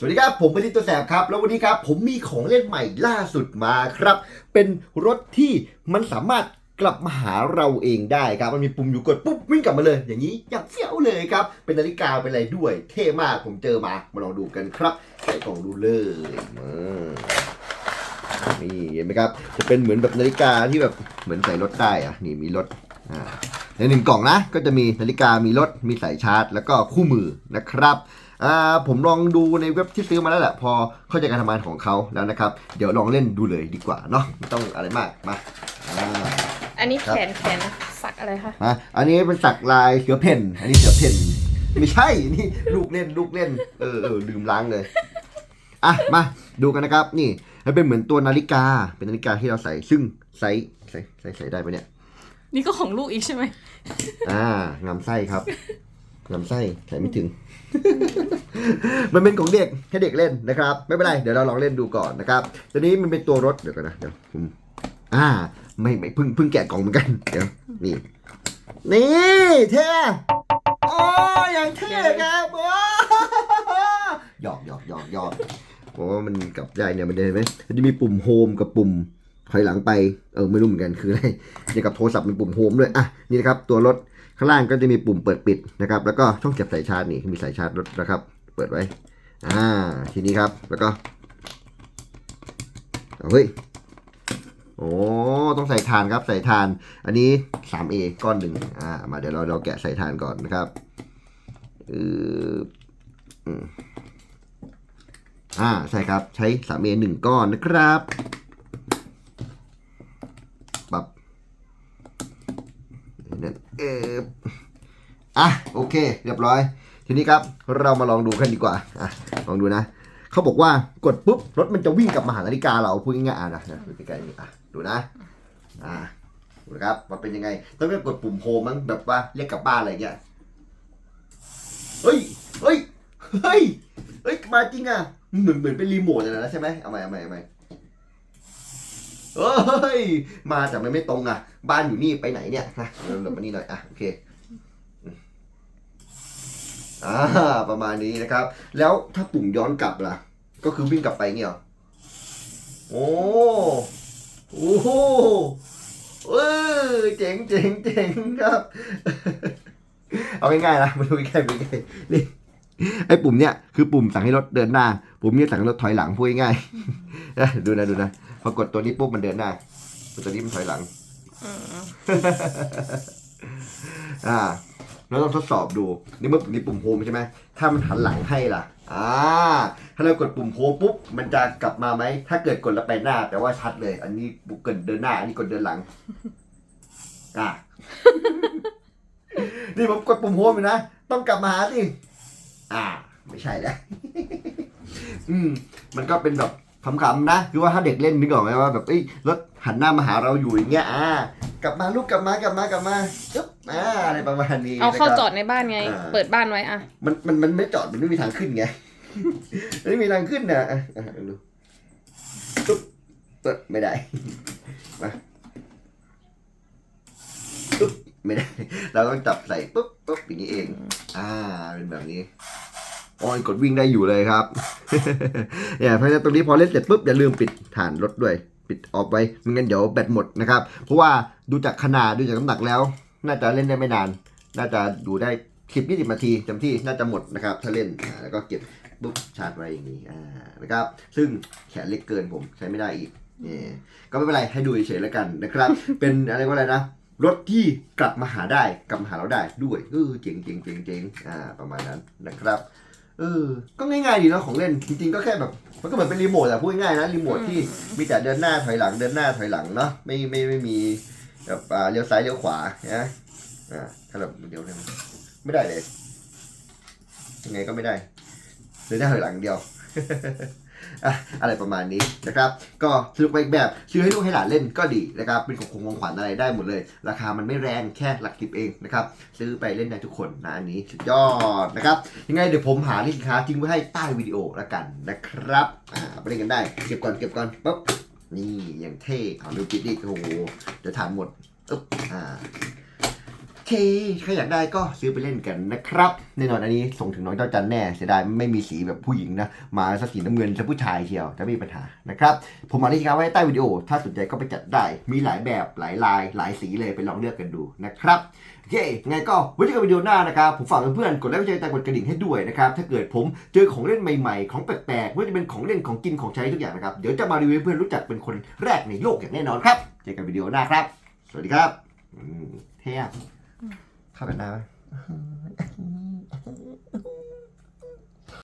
สวัสดีครับ ผมเป็นลิตตัวแสบครับ แล้ววันนี้ครับผมมีของเล่นใหม่ล่าสุดมาครับ เป็นรถที่มันสามารถกลับมาหาเราเองได้ครับ มันมีปุ่มอยู่กดปุ๊บวิ่งกลับมาเลย อย่างนี้อยากเฟี้ยวเลยครับ เป็นนาฬิกาเป็นอะไรด้วย เท่มากผมเจอมา มาลองดูกันครับ ใส่กล่องดูเลยมานี่เห็นไหมครับ จะเป็นเหมือนแบบนาฬิกาที่แบบเหมือนใส่รถได้อะนี่มีรถอ่าในหนึ่งกล่องนะ ก็จะมีนาฬิกามีรถมีสายชาร์จ แล้วก็คู่มือนะครับ อ่าผมลองดูในเว็บที่ซื้อมาแล้วแหละ พอเข้าใจการทำงานของเขาแล้วนะครับ เดี๋ยวลองเล่นดูเลยดีกว่าเนาะไม่ต้องอะไรมากมาอ่า อันนี้ครับ แขนแขนสักอะไรคะ อะอันนี้เป็นสักลายเสือเพ่น อันนี้เสือเพ่น ไม่ใช่ นี่ลูกเล่นลูกเล่น เออเออลืมล้างเลย อะ มาดูกันนะครับ นี่มันเป็นเหมือนตัวนาฬิกา เป็นนาฬิกาที่เราใส่ ซึ่งไซส์ใส่ใส่ใส่ได้ปะเนี่ย นี่ก็ของลูกอีกใช่ไหมอ่างามไส้ครับ งามไส้ใส่ไม่ถึง มันเป็นของเด็กให้เด็กเล่นนะครับ ไม่เป็นไร เดี๋ยวเราลองเล่นดูก่อนนะครับ ตัวนี้มันเป็นตัวรถเดี๋ยวกันนะเดี๋ยวผมอ่า ไม่ไม่พิ่งพิ่งแกะกล่องเหมือนกัน เดี๋ยวนี่ นี่เท่โอ้ยอย่างเท่ครับโอ้หยอกหยอกหยอกหยอกเพราะว่ามันกลับได้เนี่ยมันได้ไหมมันจะมีปุ่มโฮมกับปุ่มถอยหลังไป เออไม่รู้เหมือนกันคืออะไรอย่างกับโทรศัพท์เป็นปุ่มโฮมด้วย อะ นี่นะครับตัวรถ ข้างล่างก็จะมีปุ่มเปิดปิดนะครับ แล้วก็ช่องเก็บสายชาร์จนี่มีสายชาร์จรถนะครับ เปิดไว้ อ่า ทีนี้ครับ แล้วก็เฮ้ย โอ้ ต้องใส่ถ่านครับ ใส่ถ่าน อันนี้ 3A ก้อนหนึ่งอ่า มาเดี๋ยวเราเราแกะใส่ถ่านก่อนนะครับเอออืมอ่า ใช่ครับ ใช้ 3A หนึ่งก้อนนะครับปรับ นั่นเอออะโอเค เรียบร้อย ทีนี้ครับเรามาลองดูกันดีกว่าอะลองดูนะเขาบอกว่ากดปุ๊บรถมันจะวิ่งกลับมาหานาฬิกาเราพูดง่ายๆอะนะนะดูใกล้ๆนี่อะดูนะอะดูนะครับว่าเป็นยังไงต้องไปกดปุ่มโฮมมั้งแบบว่าเรียกกลับบ้านอะไรเงี้ยเฮ้ยเฮ้ยเฮ้ยเฮ้ยมาจริงอะเหมือนเหมือนเป็นรีโมทเลยนะใช่ไหมเอาใหม่เอาใหม่เอาใหม่ เฮ้ย มาแต่มันไม่ตรงอะ บ้านอยู่นี่ไปไหนเนี่ยนะเริ่มมานี่หน่อยอะโอเคอ่าประมาณนี้นะครับ แล้วถ้าปุ่มย้อนกลับล่ะ ก็คือวิ่งกลับไปเงี้ยหรอโอ้โอ้โหเออเจ๋งเจ๋งเจ๋งครับ เอาง่ายๆนะมาดูใกล้ๆดูใกล้ๆนี่ ไอ้ปุ่มเนี้ยคือปุ่มสั่งให้รถเดินหน้า ปุ่มนี้สั่งให้รถถอยหลังพูดง่ายๆดูนะดูนะพอกดตัวนี้ปุ๊บมันเดินหน้าตัวนี้มันถอยหลังอ่าเราต้องทดสอบดูนี่เมื่อปุ่มนี้ปุ่มโฮมใช่ไหมถ้ามันหันหลังให้ล่ะอ่าถ้าเรากดปุ่มโฮมปุ๊บมันจะกลับมาไหมถ้าเกิดกดแล้วไปหน้าแปลว่าชัดเลย อันนี้กดเดินหน้า อันนี้กดเดินหลังอ่านี่ผมกดปุ่มโฮมอยู่นะ ต้องกลับมาหาสิ อ่า ไม่ใช่แล้ว อืม มันก็เป็นแบบขำๆนะ คือว่าถ้าเด็กเล่นนึกออกไหมว่าแบบเอ้ยรถหันหน้ามาหาเราอยู่อย่างเงี้ย อ่า กลับมาลูกกลับมากลับมากลับมาจุ๊บอ่าอะไรประมาณนี้เอาเข้านะครับจอดในบ้านไงอ่าเปิดบ้านไว้อะ มันมันมันไม่จอดมันไม่มีทางขึ้นไงมันไม่มีทางขึ้นนะอะอะดูตุ๊บเปิดไม่ได้ มาตุ๊บไม่ได้ เราต้องจับใส่ปุ๊บปุ๊บอย่างนี้เอง อ่า เป็นแบบนี้ โอ้ยกดวิ่งได้อยู่เลยครับเนี่ยเพราะฉะนั้นตรงนี้พอเล่นเสร็จปุ๊บอย่าลืมปิดฐานรถด้วย ปิดออฟไว้ไม่งั้นเดี๋ยวแบตหมดนะครับ เพราะว่าดูจากขนาดดูจากน้ำหนักแล้ว น่าจะเล่นได้ไม่นาน น่าจะดูได้สิบยี่สิบนาทีเต็มที่น่าจะหมดนะครับ ถ้าเล่นแล้วก็เก็บปุ๊บชาร์จไว้อย่างนี้อ่านะครับ ซึ่งแขนเล็กเกินผมใช้ไม่ได้อีกนี่ก็ไม่เป็นไรให้ดูเฉยๆแล้วกันนะครับ เป็นอะไรว่าอะไรนะรถที่กลับมาหาได้กลับมาหาเราได้ด้วยเออเจ๋งเจ๋งเจ๋งเจ๋งอ่าประมาณนั้นนะครับ เออ ก็ง่ายๆดีเนาะของเล่น จริงๆก็แค่แบบ มันก็เหมือนเป็นรีโมทอะพูดง่ายๆนะรีโมทที่มีแต่เดินหน้าถอยหลังเดินหน้าถอยหลังเนาะไม่ไม่ไม่มีแบบอ่าเลี้ยวซ้ายเลี้ยวขวานะอ่าถ้าแบบเดี๋ยวได้ไหมไม่ได้เลยยังไงก็ไม่ได้เดินหน้าถอยหลังอย่างเดียว อะไรประมาณนี้นะครับก็สนุกไปอีกแบบซื้อให้ลูกให้หลานเล่นก็ดีนะครับเป็นของของขวัญอะไรได้หมดเลย ราคามันไม่แรงแค่หลักสิบเองนะครับซื้อไปเล่นได้ทุกคนนะอันนี้สุดยอดนะครับยังไงเดี๋ยวผมหาลิงก์สินค้าทิ้งไว้ให้ใต้วิดีโอละกันนะครับอ่าไปเล่นกันได้เก็บก่อนเก็บก่อนปุ๊บนี่อย่างเท่เอาดูปิดดิโอ้โหเดี๋ยวฐานหมดอึ๊บอ่า เคใครอยากได้ก็ซื้อไปเล่นกันนะครับแน่นอนอันนี้ส่งถึงน้องเจ้าจันแน่เสียดายไม่มีสีแบบผู้หญิงนะ มาสกสีน้ำเงินจะผู้ชายเชียวจะมีปัญหานะครับ ผมมาที่ค้าไว้ใต้วิดีโอ ถ้าสนใจก็ไปจัดได้ มีหลายแบบหลายลาย หลายสีเลยไปลองเลือกกันดูนะครับโอเคไงก็ไว้เจอกันวิดีโอหน้านะครับผมฝากเพื่อนๆกดไลค์กดแชร์กดกระดิ่งให้ด้วยนะครับถ้าเกิดผมเจอของเล่นใหม่ๆ ของแปลกๆไม่ว่าจะเป็นของเล่นของกินของใช้ทุกอย่างนะครับเดี๋ยวจะมารีวิวเพื่อนรู้จักเป็นคนแรกในโลกอย่างแน่นอนครับเจอกันวิดีโอหน้าครับ สวัสดีครับอืมเท่อะ ข้ากันได้ปะ